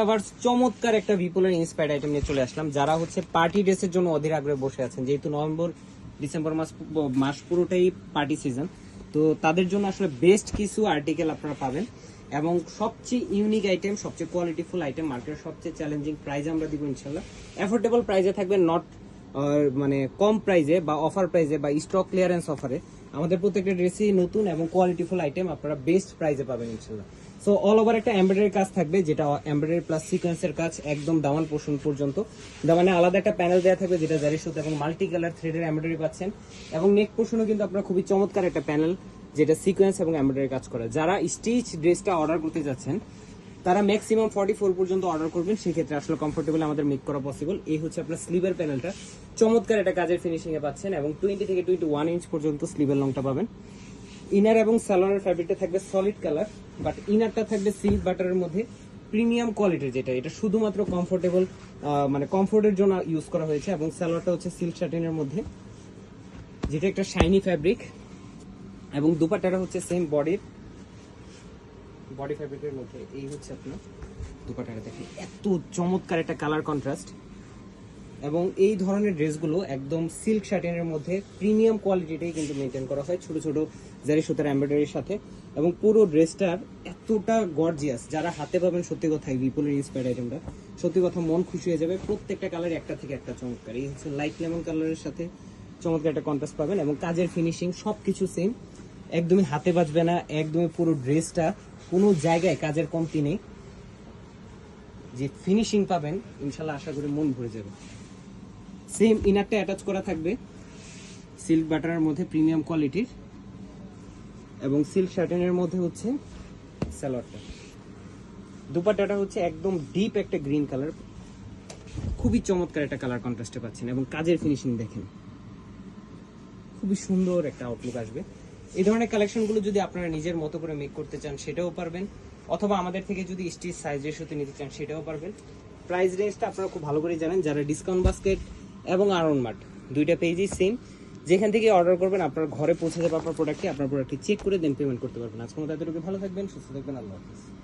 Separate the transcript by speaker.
Speaker 1: Lovers চমৎকার একটা বিপুলের চলে আসলাম। যারা হচ্ছে পার্টি ড্রেসের জন্য অধীর বসে আছেন, যেহেতু নভেম্বর, ডিসেম্বর মাস মাস পুরোটাই পার্টি তো তাদের জন্য আসলে বেস্ট কিছু আর্টিকেল আপনারা পাবেন। এবং সবচেয়ে ইউনিক আইটেম সবচেয়ে কোয়ালিটিফুল আইটেম মার্কেটের সবচেয়ে চ্যালেঞ্জিং প্রাইজ আমরা দিব ইনশাল্লাহ। অ্যাফোর্ডেবল প্রাইজে থাকবে নট মানে কম প্রাইজে বা অফার প্রাইজে বা স্টক ক্লিয়ারেন্স অফারে আমাদের প্রত্যেকটা ড্রেসই নতুন এবং কোয়ালিটিফুল আইটেম আপনারা বেস্ট প্রাইজে পাবেন ইনশাল্লাহ সো অল ওভার একটা এমব্রয়ডারি কাজ থাকবে যেটা এমব্রয়ডারি প্লাস সিকোয়েন্সের কাজ একদম দামান পোষণ পর্যন্ত। দামানে আলাদা একটা প্যানেল দেওয়া থাকবে যেটা জারি সুতো এবং মাল্টি কালার থ্রেডের এমব্রয়ডারি পাচ্ছেন। এবং নেক পোর্শনও কিন্তু আপনারা খুবই চমৎকার একটা প্যানেল যেটা সিকোয়েন্স এবং এমব্রয়ডারি কাজ করে। যারা স্টিচ ড্রেসটা অর্ডার করতে যাচ্ছেন তারা ম্যাক্সিমাম ফর্টি ফোর পর্যন্ত অর্ডার করবেন, সেক্ষেত্রে আসলে কমফোর্টেবল আমাদের মেক করা পসিবল এই হচ্ছে আপনার স্লিভের প্যানেলটা চমৎকার একটা কাজের ফিনিশিং এ পাচ্ছেন এবং টোয়েন্টি থেকে টোয়েন্টি ওয়ান ইঞ্চ পর্যন্ত স্লিভের লংটা পাবেন। ইনার এবং সালোয়ারের ফ্যাব্রিকটা থাকবে সলিড কালার বাট ইনারটা থাকবে সিল্ক বাটারের মধ্যে প্রিমিয়াম কোয়ালিটির যেটা। এটা শুধুমাত্র কমফোর্টেবল মানে কমফোর্টের জন্য ইউজ করা হয়েছে এবং সালোয়ারটা হচ্ছে সিল্ক শার্টিনের মধ্যে। যেটা একটা শাইনি ফ্যাব্রিক এবং দুপাট্টাটা হচ্ছে সেম বডির বডি ফ্যাব্রিকের মধ্যে এই হচ্ছে আপনার দুপাট্টাটা দেখেন, এত চমৎকার একটা কালার কন্ট্রাস্ট এবং এই ধরনের ড্রেসগুলো একদম সিল্ক শার্টিনের মধ্যে প্রিমিয়াম কোয়ালিটিটাই কিন্তু মেনটেন করা হয় ছোট ছোট জারি সুতার এমব্রয়ডারির সাথে। এবং পুরো ড্রেসটার এতটা গর্জিয়াস যারা হাতে পাবেন সত্যি কথাই বিপুলের ইন্সপায়ার্ড আইটেমটা সত্যি কথা মন খুশি হয়ে যাবে প্রত্যেকটা কালার একটা থেকে একটা চমৎকার। এই হচ্ছে লাইট লেমন কালারের সাথে চমৎকার একটা কন্ট্রাস্ট পাবেন এবং কাজের ফিনিশিং সব কিছু সেম একদমই হাতে বাজবে না, একদমই পুরো ড্রেসটা কোনো জায়গায় কাজের কমতি নেই। যে ফিনিশিং পাবেন, ইনশাল্লাহ আশা করি মন ভরে যাবে। সেম ইনারটা অ্যাটাচ করা থাকবে সিল্ক বাটারের মধ্যে প্রিমিয়াম কোয়ালিটির এবং সিল্ক শার্টেনের মধ্যে হচ্ছে স্যালোয়ারটা দুপাট্টাটা হচ্ছে একদম ডিপ একটা গ্রিন কালার খুবই চমৎকার একটা কালার কন্ট্রাস্টে পাচ্ছেন, এবং কাজের ফিনিশিং দেখেন। খুবই সুন্দর একটা আউটলুক আসবে। এই ধরনের কালেকশনগুলো যদি আপনারা নিজের মতো করে মেক করতে চান, সেটাও পারবেন। অথবা আমাদের থেকে যদি স্টিচ সাইজ রেশোতে নিতে চান, সেটাও পারবেন। প্রাইস রেঞ্জটা আপনারা খুব ভালো করে জানেন, যারা ডিসকাউন্ট বাস্কেট এবং আরন মার্ট দুইটা পেজই সেম যেখান থেকে অর্ডার করবেন, আপনার ঘরে পৌঁছে যাবে আপনার প্রোডাক্টটি আপনার প্রোডাক্টটি চেক করে দেন পেমেন্ট করতে পারবেন। আজকে মতো এতটুকু ভালো থাকবেন, সুস্থ থাকবেন, আল্লাহ হাফিজ।